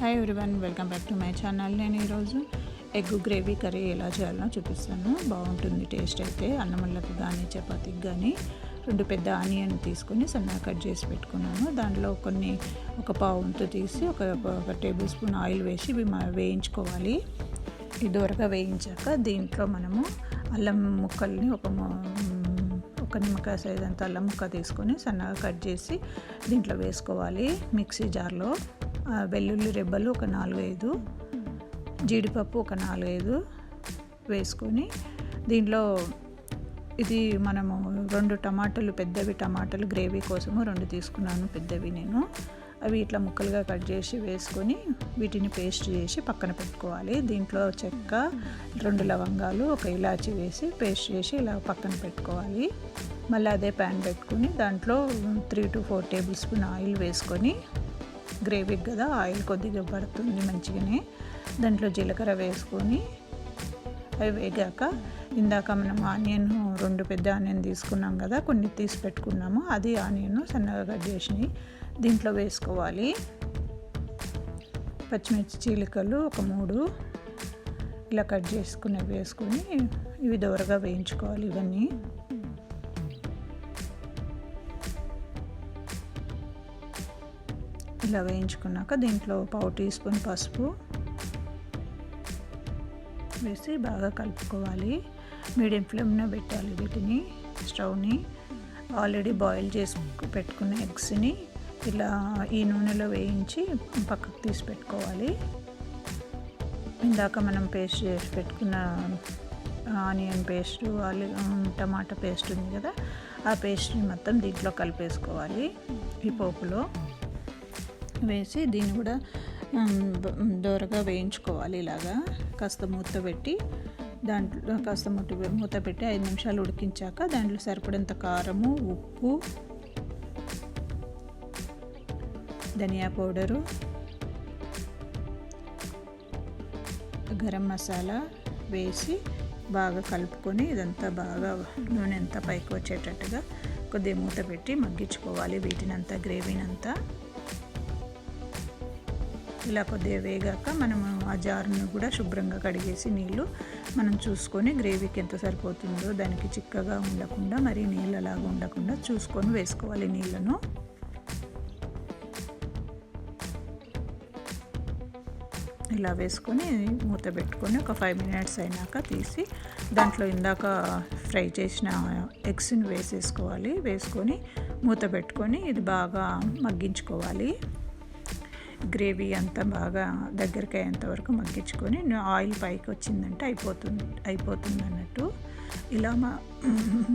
Hi everyone welcome back to my channel నేను ఈరోజు egg gravy curry ఎలా చేయాలో చూపిస్తాను. బాగుంటుంది టేస్ట్ అయితే. అన్నముళ్ళకి కానీ చపాతీకి కానీ రెండు పెద్ద ఆనియన్ తీసుకొని సన్నగా కట్ చేసి పెట్టుకున్నాను. దాంట్లో కొన్ని ఒక పావుతో తీసి ఒక ఒక టేబుల్ స్పూన్ ఆయిల్ వేసి ఇవి మ- వేయించుకోవాలి. ఇదివరగా వేయించాక దీంట్లో మనము అల్లం ముక్కల్ని ఒక ఒక నిమ్మకాయ సైజ్ అంత అల్లం ముక్క తీసుకొని సన్నగా కట్ చేసి దీంట్లో వేసుకోవాలి మిక్సీ జార్లో. వెల్లుల్లి రెబ్బలు ఒక నాలుగైదు జీడిపప్పు ఒక నాలుగైదు వేసుకొని దీంట్లో ఇది మనము రెండు టమాటాలు పెద్దవి టమాటాలు గ్రేవీ కోసము రెండు తీసుకున్నాను పెద్దవి నేను. అవి ఇట్లా ముక్కలుగా కట్ చేసి వేసుకొని వీటిని పేస్ట్ చేసి పక్కన పెట్టుకోవాలి. దీంట్లో చెక్క రెండు లవంగాలు ఒక ఇలాచి వేసి పేస్ట్ చేసి ఇలా పక్కన పెట్టుకోవాలి. మళ్ళీ అదే ప్యాన్ పెట్టుకొని దాంట్లో three to four tablespoon oil వేసుకొని గ్రేవీకి కదా ఆయిల్ కొద్దిగా పడుతుంది మంచిగానే. దాంట్లో జీలకర్ర వేసుకొని అవి వేగాక ఇందాక మనం ఆనియన్ రెండు పెద్ద ఆనియన్ తీసుకున్నాం కదా కొన్ని తీసి పెట్టుకున్నాము. అది ఆనియన్ సన్నగా కట్ చేసినవి దీంట్లో వేసుకోవాలి. పచ్చిమిర్చి చీలికలు ఒక మూడు ఇలా కట్ చేసుకుని వేసుకొని ఇవి దూరగా వేయించుకోవాలి ఇవన్నీ. ఇలా వేయించుకున్నాక దీంట్లో పావు టీ స్పూన్ పసుపు వేసి బాగా కలుపుకోవాలి. మీడియం ఫ్లేమ్లో పెట్టాలి వీటిని స్టవ్ని. ఆల్రెడీ బాయిల్ చేసి పెట్టుకున్న ఎగ్స్ని ఇలా ఈ నూనెలో వేయించి పక్కకు తీసి పెట్టుకోవాలి. ఇందాక మనం పేస్ట్ చేసి పెట్టుకున్న ఆనియన్ పేస్ట్ ఆలి టమాటా పేస్ట్ ఉంది కదా ఆ పేస్ట్ని మొత్తం దీంట్లో కలిపేసుకోవాలి ఈ పోపులో. వేసి దీన్ని కూడా దోరగా వేయించుకోవాలి ఇలాగా. కాస్త మూత పెట్టి దాంట్లో కాస్త మూత మూత పెట్టి ఐదు నిమిషాలు ఉడికించాక దాంట్లో సరిపడంత కారము ఉప్పు ధనియా పౌడరు గరం మసాలా వేసి బాగా కలుపుకొని ఇదంతా బాగా నూనె అంతా పైకి వచ్చేటట్టుగా కొద్దిగా మూత పెట్టి మగ్గించుకోవాలి. వీటినంతా గ్రేవీనంతా. ఇలా కొద్దిగా వేగాక మనము ఆ జారును కూడా శుభ్రంగా కడిగేసి నీళ్ళు మనం చూసుకొని గ్రేవీకి ఎంత సరిపోతుందో దానికి చిక్కగా ఉండకుండా మరి నీళ్ళలాగా ఉండకుండా చూసుకొని వేసుకోవాలి నీళ్ళను. ఇలా వేసుకొని మూత పెట్టుకొని ఒక ఫైవ్ మినిట్స్ అయినాక తీసి దాంట్లో ఇందాక ఫ్రై చేసిన ఎగ్స్ని వేసేసుకోవాలి. వేసుకొని మూత పెట్టుకొని ఇది బాగా మగ్గించుకోవాలి. గ్రేవీ అంతా బాగా దగ్గరికి అయ్యేంతవరకు మగ్గించుకొని ఆయిల్ పైకి వచ్చిందంటే అయిపోతుంది అయిపోతుంది అన్నట్టు. ఇలా మా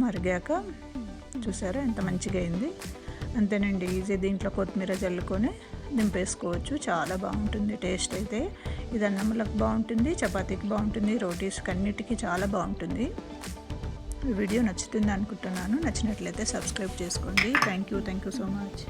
మరిగాక చూసారా ఎంత మంచిగా అయింది. అంతేనండి ఈజీ దీంట్లో కొత్తిమీర చల్లుకొని దింపేసుకోవచ్చు. చాలా బాగుంటుంది టేస్ట్ అయితే. ఇది అన్నంలకు బాగుంటుంది చపాతీకి బాగుంటుంది రోటీస్కి అన్నిటికీ చాలా బాగుంటుంది. వీడియో నచ్చుతుంది అనుకుంటున్నాను. నచ్చినట్లయితే సబ్స్క్రైబ్ చేసుకోండి. Thank you thank you so much.